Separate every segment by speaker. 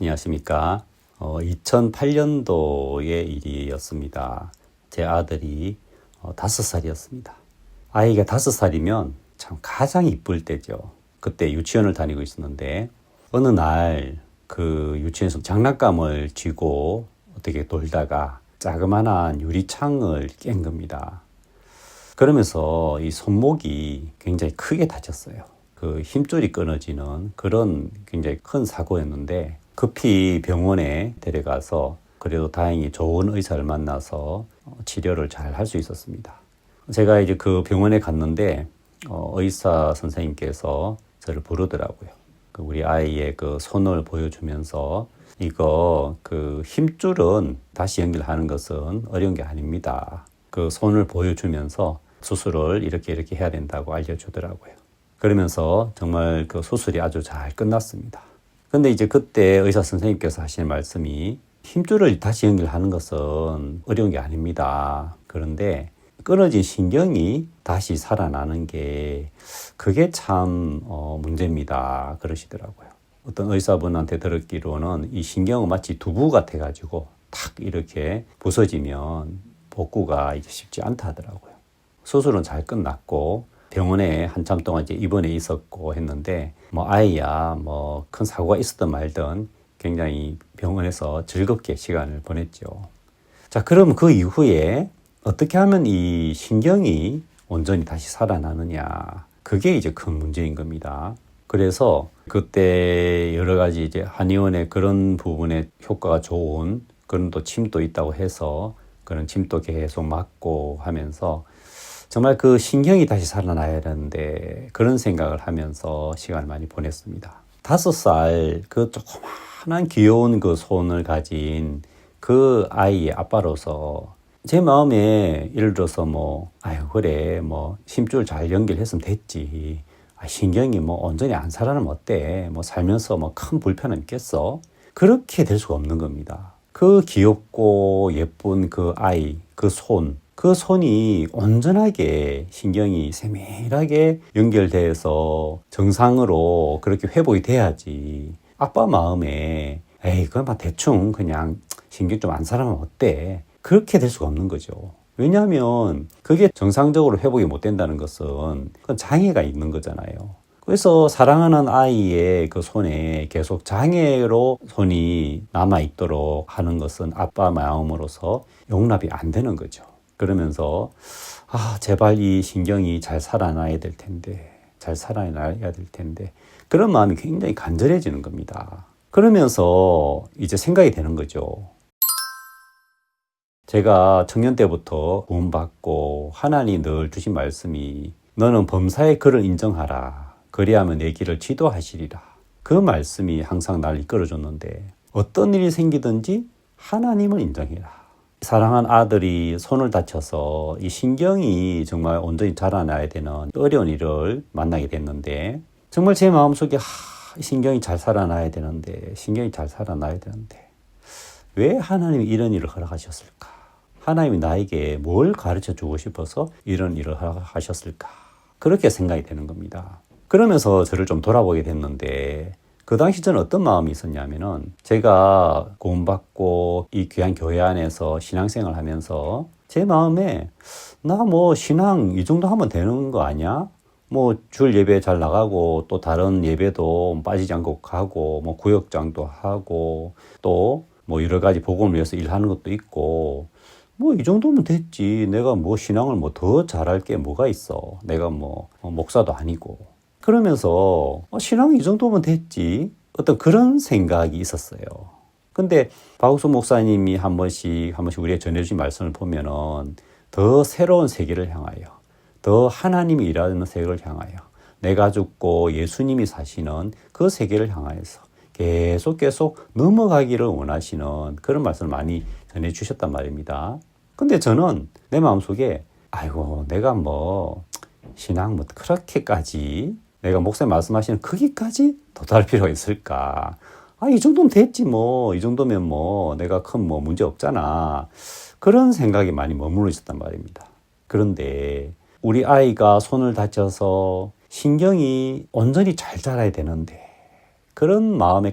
Speaker 1: 안녕하십니까. 어, 2008년도의 일이었습니다. 제 아들이 어, 5살이었습니다. 아이가 5살이면 참 가장 이쁠 때죠. 그때 유치원을 다니고 있었는데 어느 날 그 유치원에서 장난감을 쥐고 어떻게 돌다가 자그마한 유리창을 깬 겁니다. 그러면서 이 손목이 굉장히 크게 다쳤어요. 그 힘줄이 끊어지는 그런 굉장히 큰 사고였는데 급히 병원에 데려가서 그래도 다행히 좋은 의사를 만나서 어, 치료를 잘 할 수 있었습니다. 제가 이제 그 병원에 갔는데 어, 의사 선생님께서 저를 부르더라고요. 그 우리 아이의 그 손을 보여주면서 이거 그 힘줄은 다시 연결하는 것은 어려운 게 아닙니다. 그 손을 보여주면서 수술을 이렇게 이렇게 해야 된다고 알려주더라고요. 그러면서 정말 그 수술이 아주 잘 끝났습니다. 근데 이제 그때 의사 선생님께서 하시는 말씀이 힘줄을 다시 연결하는 것은 어려운 게 아닙니다. 그런데 끊어진 신경이 다시 살아나는 게 그게 참 어, 문제입니다. 그러시더라고요. 어떤 의사분한테 들었기로는 이 신경은 마치 두부 같아 가지고 탁 이렇게 부서지면 복구가 이제 쉽지 않다 하더라고요. 수술은 잘 끝났고 병원에 한참 동안 이제 입원해 있었고 했는데 뭐 아이야 뭐 큰 사고가 있었든 말든 굉장히 병원에서 즐겁게 시간을 보냈죠. 자, 그럼 그 이후에 어떻게 하면 이 신경이 온전히 다시 살아나느냐. 그게 이제 큰 문제인 겁니다. 그래서 그때 여러 가지 이제 한의원의 그런 부분에 효과가 좋은 그런 또 침도 있다고 해서 그런 침도 계속 맞고 하면서 정말 그 신경이 다시 살아나야 되는데 그런 생각을 하면서 시간을 많이 보냈습니다. 다섯 살 그 조그마한 귀여운 그 손을 가진 그 아이의 아빠로서 제 마음에 예를 들어서 뭐 아유 그래 뭐 힘줄 잘 연결했으면 됐지. 아, 신경이 뭐 온전히 안 살아나면 어때? 뭐 살면서 뭐 큰 불편함 있겠어? 그렇게 될 수가 없는 겁니다. 그 귀엽고 예쁜 그 아이 그 손 그 손이 온전하게 신경이 세밀하게 연결돼서 정상으로 그렇게 회복이 돼야지 아빠 마음에 에이 그건 막 대충 그냥 신경 좀안 살아나면 어때 그렇게 될 수가 없는 거죠. 왜냐하면 그게 정상적으로 회복이 못 된다는 것은 그건 장애가 있는 거잖아요. 그래서 사랑하는 아이의 그 손에 계속 장애로 손이 남아 있도록 하는 것은 아빠 마음으로서 용납이 안 되는 거죠. 그러면서 아 제발 이 신경이 잘 살아나야 될 텐데 잘 살아나야 될 텐데 그런 마음이 굉장히 간절해지는 겁니다. 그러면서 이제 생각이 되는 거죠. 제가 청년 때부터 구원받고 하나님 늘 주신 말씀이 너는 범사의 그를 인정하라. 그리하면 내 길을 지도하시리라. 그 말씀이 항상 날 이끌어줬는데 어떤 일이 생기든지 하나님을 인정해라. 사랑한 아들이 손을 다쳐서 이 신경이 정말 온전히 자라나야 되는 어려운 일을 만나게 됐는데 정말 제 마음속에 하, 신경이 잘 살아나야 되는데 신경이 잘 살아나야 되는데 왜 하나님이 이런 일을 허락하셨을까? 하나님이 나에게 뭘 가르쳐 주고 싶어서 이런 일을 하셨을까? 그렇게 생각이 되는 겁니다. 그러면서 저를 좀 돌아보게 됐는데 그 당시 저는 어떤 마음이 있었냐면은 제가 구원받고 이 귀한 교회 안에서 신앙생활 하면서 제 마음에 나 뭐 신앙 이 정도 하면 되는 거 아니야? 뭐 줄 예배 잘 나가고 또 다른 예배도 빠지지 않고 가고 뭐 구역장도 하고 또 뭐 여러 가지 복음을 위해서 일하는 것도 있고 뭐 이 정도면 됐지. 내가 뭐 신앙을 뭐 더 잘할 게 뭐가 있어. 내가 뭐 목사도 아니고. 그러면서 어, 신앙 이 정도면 됐지. 어떤 그런 생각이 있었어요. 근데 박우수 목사님이 한 번씩 한 번씩 우리의 전해주신 말씀을 보면은 더 새로운 세계를 향하여 더 하나님이 일하는 세계를 향하여 내가 죽고 예수님이 사시는 그 세계를 향하여서 계속 계속 넘어가기를 원하시는 그런 말씀을 많이 전해 주셨단 말입니다. 근데 저는 내 마음속에 아이고 내가 뭐 신앙 뭐 그렇게까지 내가 목사님 말씀하시는 거기까지 도달할 필요가 있을까? 아, 이 정도면 됐지 뭐. 이 정도면 뭐 내가 큰 뭐 문제 없잖아. 그런 생각이 많이 머물러 있었단 말입니다. 그런데 우리 아이가 손을 다쳐서 신경이 온전히 잘 자라야 되는데 그런 마음에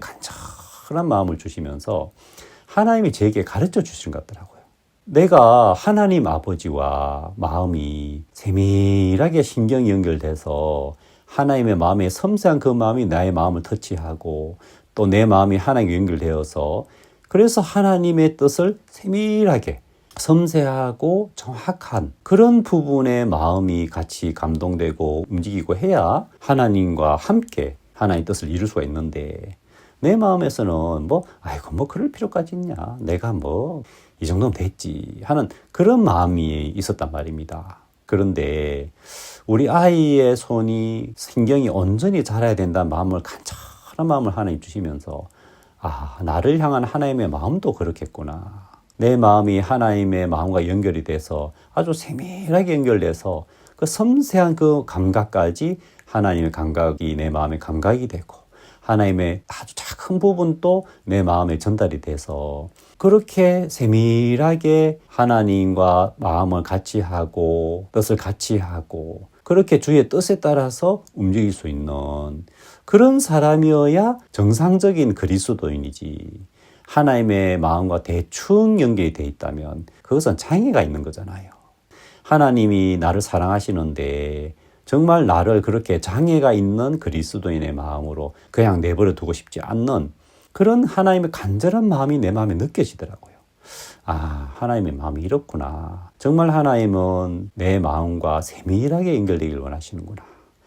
Speaker 1: 그런 마음을 주시면서 하나님이 제게 가르쳐 주신 것 같더라고요. 내가 하나님 아버지와 마음이 세밀하게 신경이 연결돼서 하나님의 마음에 섬세한 그 마음이 나의 마음을 터치하고 또 내 마음이 하나님과 연결되어서 그래서 하나님의 뜻을 세밀하게 섬세하고 정확한 그런 부분의 마음이 같이 감동되고 움직이고 해야 하나님과 함께 하나님의 뜻을 이룰 수가 있는데 내 마음에서는 뭐 아이고 뭐 그럴 필요까지 있냐 내가 뭐 이 정도면 됐지 하는 그런 마음이 있었단 말입니다. 그런데 우리 아이의 손이 신경이 온전히 자라야 된다는 마음을 간절한 마음을 하나님 주시면서 아 나를 향한 하나님의 마음도 그렇겠구나. 내 마음이 하나님의 마음과 연결이 돼서 아주 세밀하게 연결돼서 그 섬세한 그 감각까지 하나님의 감각이 내 마음의 감각이 되고 하나님의 아주 작은 부분도 내 마음에 전달이 돼서 그렇게 세밀하게 하나님과 마음을 같이 하고 뜻을 같이 하고 그렇게 주의 뜻에 따라서 움직일 수 있는 그런 사람이어야 정상적인 그리스도인이지. 하나님의 마음과 대충 연결이 돼 있다면 그것은 장애가 있는 거잖아요. 하나님이 나를 사랑하시는데 정말 나를 그렇게 장애가 있는 그리스도인의 마음으로 그냥 내버려 두고 싶지 않는 그런 하나님의 간절한 마음이 내 마음에 느껴지더라고요. 아, 하나님의 마음이 이렇구나. 정말 하나님은 내 마음과 세밀하게 연결되길 원하시는구나.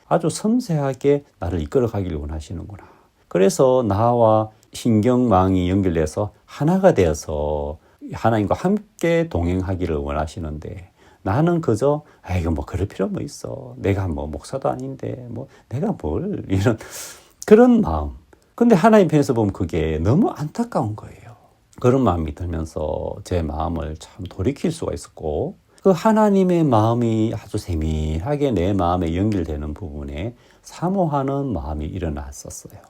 Speaker 1: 아주 섬세하게 나를 이끌어 가기를 원하시는구나. 그래서 나와 신경망이 연결돼서 하나가 되어서 하나님과 함께 동행하기를 원하시는데 나는 그저 아 이거 뭐 그럴 필요 뭐 있어 내가 뭐 목사도 아닌데 뭐 내가 뭘 이런 그런 마음 근데 하나님 편에서 보면 그게 너무 안타까운 거예요. 그런 마음이 들면서 제 마음을 참 돌이킬 수가 있었고 그 하나님의 마음이 아주 세밀하게 내 마음에 연결되는 부분에 사모하는 마음이 일어났었어요.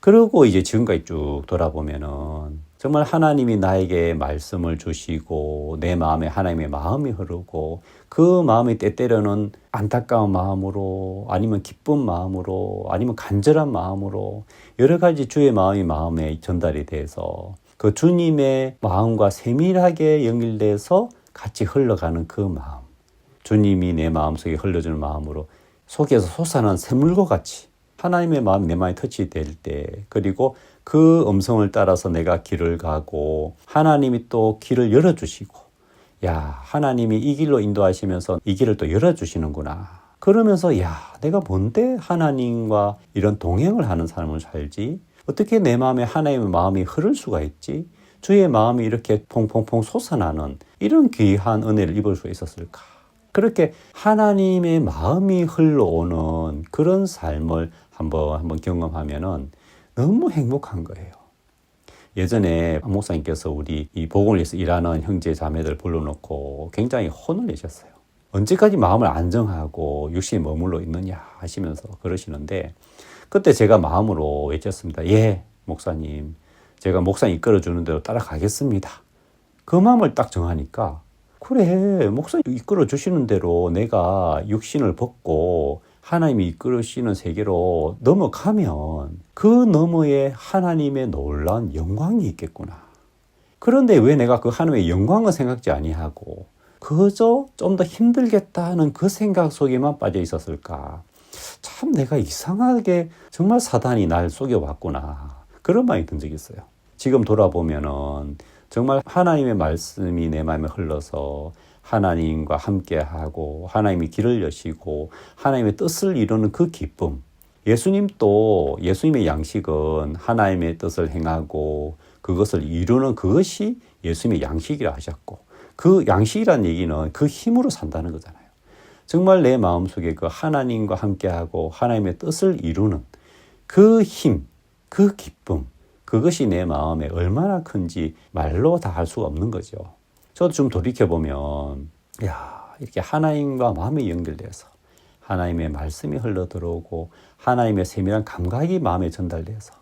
Speaker 1: 그리고 이제 지금까지 쭉 돌아보면은 정말 하나님이 나에게 말씀을 주시고 내 마음에 하나님의 마음이 흐르고 그 마음이 때때로는 안타까운 마음으로 아니면 기쁜 마음으로 아니면 간절한 마음으로 여러 가지 주의 마음이 마음에 전달이 돼서 그 주님의 마음과 세밀하게 연결돼서 같이 흘러가는 그 마음 주님이 내 마음속에 흘러주는 마음으로 속에서 솟아난 샘물과 같이 하나님의 마음이 내 마음에 터치될 때 그리고 그 음성을 따라서 내가 길을 가고 하나님이 또 길을 열어주시고 야 하나님이 이 길로 인도하시면서 이 길을 또 열어주시는구나. 그러면서 야 내가 뭔데 하나님과 이런 동행을 하는 삶을 살지? 어떻게 내 마음에 하나님의 마음이 흐를 수가 있지? 주의 마음이 이렇게 퐁퐁퐁 솟아나는 이런 귀한 은혜를 입을 수 있었을까? 그렇게 하나님의 마음이 흘러오는 그런 삶을 한번 한번 경험하면은 너무 행복한 거예요. 예전에 목사님께서 우리 이 복음을 위해서 일하는 형제 자매들 불러놓고 굉장히 혼을 내셨어요. 언제까지 마음을 안정하고 육신에 머물러 있느냐 하시면서 그러시는데 그때 제가 마음으로 외쳤습니다. 예, 목사님. 제가 목사님 이끌어 주는 대로 따라가겠습니다. 그 마음을 딱 정하니까 그래, 목사님 이끌어 주시는 대로 내가 육신을 벗고 하나님이 이끌으시는 세계로 넘어가면 그 너머에 하나님의 놀라운 영광이 있겠구나. 그런데 왜 내가 그 하나님의 영광을 생각지 아니하고 그저 좀 더 힘들겠다는 그 생각 속에만 빠져 있었을까? 참 내가 이상하게 정말 사단이 날 속여왔구나. 그런 마음이 든 적이 있어요. 지금 돌아보면은 정말 하나님의 말씀이 내 마음에 흘러서 하나님과 함께하고 하나님이 길을 여시고 하나님의 뜻을 이루는 그 기쁨. 예수님도 예수님의 양식은 하나님의 뜻을 행하고 그것을 이루는 그것이 예수님의 양식이라 하셨고 그 양식이란 얘기는 그 힘으로 산다는 거잖아요. 정말 내 마음속에 그 하나님과 함께하고 하나님의 뜻을 이루는 그 힘, 그 기쁨, 그것이 내 마음에 얼마나 큰지 말로 다 할 수가 없는 거죠. 저도 좀 돌이켜보면, 야, 이렇게 하나님과 마음이 연결돼서 하나님의 말씀이 흘러 들어오고 하나님의 세밀한 감각이 마음에 전달돼서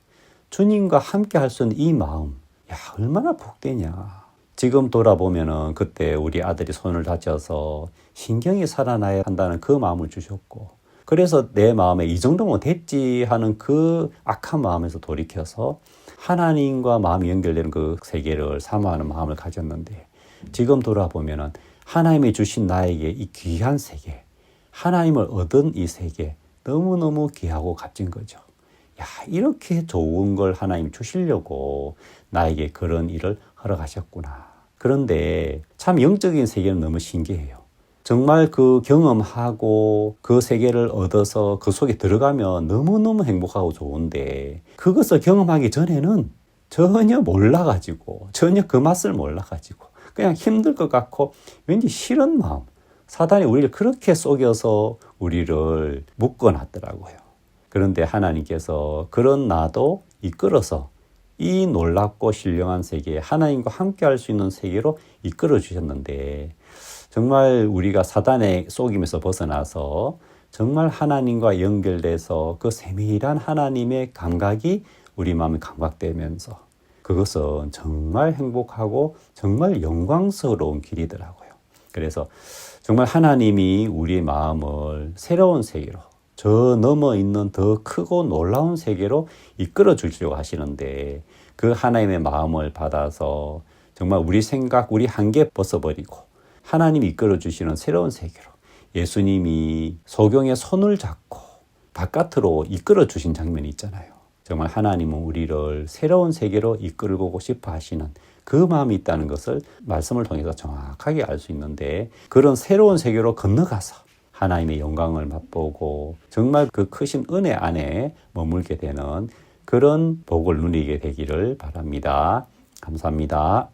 Speaker 1: 주님과 함께 할 수 있는 이 마음, 야, 얼마나 복되냐. 지금 돌아보면은 그때 우리 아들이 손을 다쳐서 신경이 살아나야 한다는 그 마음을 주셨고, 그래서 내 마음에 이 정도면 됐지 하는 그 악한 마음에서 돌이켜서 하나님과 마음이 연결되는 그 세계를 사모하는 마음을 가졌는데 지금 돌아보면은 하나님이 주신 나에게 이 귀한 세계, 하나님을 얻은 이 세계 너무너무 귀하고 값진 거죠. 야, 이렇게 좋은 걸 하나님 주시려고 나에게 그런 일을 허락하셨구나. 그런데 참 영적인 세계는 너무 신기해요. 정말 그 경험하고 그 세계를 얻어서 그 속에 들어가면 너무너무 행복하고 좋은데 그것을 경험하기 전에는 전혀 몰라가지고 전혀 그 맛을 몰라가지고 그냥 힘들 것 같고 왠지 싫은 마음 사단이 우리를 그렇게 속여서 우리를 묶어놨더라고요. 그런데 하나님께서 그런 나도 이끌어서 이 놀랍고 신령한 세계, 하나님과 함께 할 수 있는 세계로 이끌어 주셨는데, 정말 우리가 사단의 속임에서 벗어나서 정말 하나님과 연결돼서 그 세밀한 하나님의 감각이 우리 마음에 감각되면서 그것은 정말 행복하고 정말 영광스러운 길이더라고요. 그래서 정말 하나님이 우리의 마음을 새로운 세계로 저 넘어 있는 더 크고 놀라운 세계로 이끌어 주려고 하시는데 그 하나님의 마음을 받아서 정말 우리 생각, 우리 한계 벗어버리고 하나님이 이끌어 주시는 새로운 세계로 예수님이 소경의 손을 잡고 바깥으로 이끌어 주신 장면이 있잖아요. 정말 하나님은 우리를 새로운 세계로 이끌고 싶어 하시는 그 마음이 있다는 것을 말씀을 통해서 정확하게 알 수 있는데 그런 새로운 세계로 건너가서 하나님의 영광을 맛보고 정말 그 크신 은혜 안에 머물게 되는 그런 복을 누리게 되기를 바랍니다. 감사합니다.